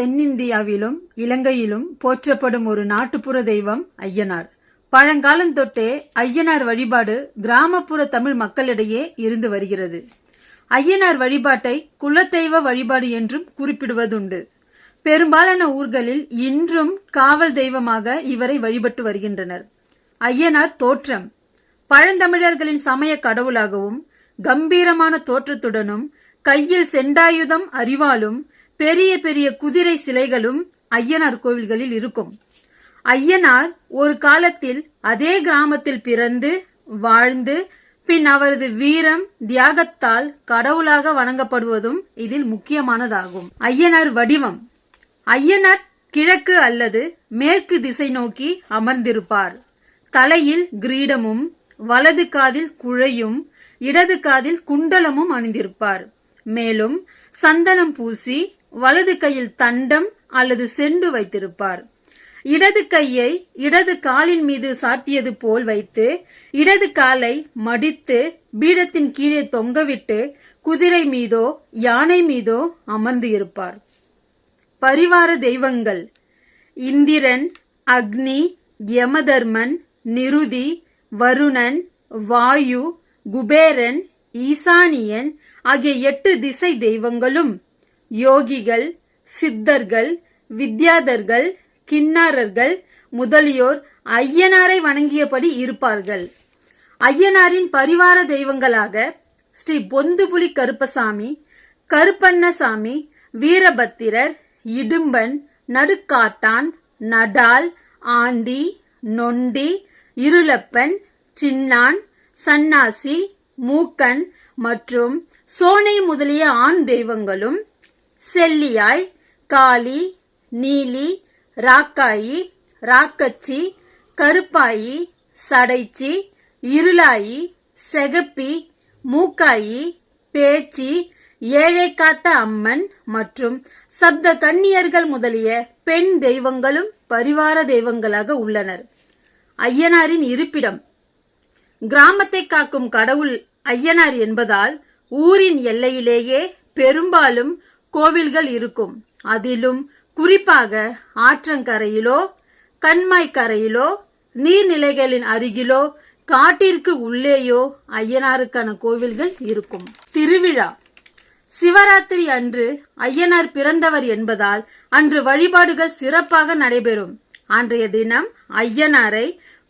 தென்னிந்தியாவிலும் இலங்கையிலும் போற்றப்படும் ஒரு நாட்டுப்புற தெய்வம் ஐயனார். பழங்காலந்தொட்டே ஐயனார் வழிபாடு கிராமப்புற தமிழ் மக்களிடையே இருந்து வருகிறது. ஐயனார் வழிபாட்டை குலத்தெய்வ வழிபாடு என்றும் குறிப்பிடுவதுண்டு. பெரும்பாலான ஊர்களில் இன்றும் காவல் தெய்வமாக இவரை வழிபட்டு வருகின்றனர். ஐயனார் தோற்றம். பழந்தமிழர்களின் சமய கடவுளாகவும் கம்பீரமான தோற்றத்துடனும் கையில் செண்டாயுதம் அறிவாலும் பெரிய பெரிய குதிரை சிலைகளும் ஐயனார் கோவில்களில் இருக்கும். ஐயனார் ஒரு காலத்தில் அதே கிராமத்தில் பிறந்து வாழ்ந்து பின் அவரது வீரம் தியாகத்தால் கடவுளாக வணங்கப்படுவதும் இதில் முக்கியமானதாகும். ஐயனார் வடிவம். ஐயனார் கிழக்கு அல்லது மேற்கு திசை நோக்கி அமர்ந்திருப்பார். தலையில் கிரீடமும் வலது காதில் குழையும் இடது காதில் குண்டலமும் அணிந்திருப்பார். மேலும் சந்தனம் பூசி வலது கையில் தண்டம் அல்லது செண்டு வைத்திருப்பார். இடது கையை இடது காலின் மீது சாத்தியது போல் வைத்து இடது காலை மடித்து பீடத்தின் கீழே தொங்கவிட்டு குதிரை மீதோ யானை மீதோ அமர்ந்து இருப்பார். பரிவார தெய்வங்கள். இந்திரன் அக்னி யமதர்மன் நிருதி வருணன் வாயு குபேரன் ஈசானியன் ஆகிய எட்டு திசை தெய்வங்களும் யோகிகள் சித்தர்கள் வித்யாதர்கள் கிண்ணாரர்கள் முதலியோர் ஐயனாரை வணங்கியபடி இருப்பார்கள். ஐயனாரின் பரிவார தெய்வங்களாக ஸ்ரீ பொந்துபுலி கருப்பசாமி கருப்பண்ணசாமி வீரபத்திரர் இடும்பன் நடுக்காட்டான் நடால் ஆண்டி நொண்டி இருளப்பன் சின்னான் சன்னாசி மூக்கன் மற்றும் சோனை முதலிய ஆண் தெய்வங்களும் செல்லியாய் காளி நீலி ராக்காயி ராக்கச்சி கருப்பாயி சடைச்சி இருளாயி செகப்பி மூக்காயி பேச்சி ஏழை காத்த அம்மன் மற்றும் சப்த கன்னியர்கள் முதலிய பெண் தெய்வங்களும் பரிவார தெய்வங்களாக உள்ளனர். ஐயனாரின் இருப்பிடம். கிராமத்தை காக்கும் கடவுள் ஐயனார் என்பதால் ஊரின் எல்லையிலேயே பெரும்பாலும் கோவில்கள் இருக்கும். அதிலும் குறிப்பாக ஆற்றங்கரையிலோ கண்மாய் கரையிலோ நீர்நிலைகளின் அருகிலோ காட்டிற்கு உள்ளேயோ ஐயனாருக்கான கோவில்கள் இருக்கும். திருவிழா. சிவராத்திரி அன்று ஐயனார் பிறந்தவர் என்பதால் அன்று வழிபாடுகள் சிறப்பாக நடைபெறும். அன்றைய தினம் ஐயனாரை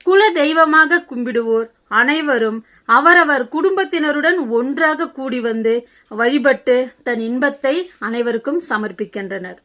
குல தெய்வமாக கும்பிடுவோர் அனைவரும் அவரவர் குடும்பத்தினருடன் ஒன்றாக கூடி வந்து வழிபட்டு தன் இன்பத்தை அனைவருக்கும் சமர்ப்பிக்கின்றனர்.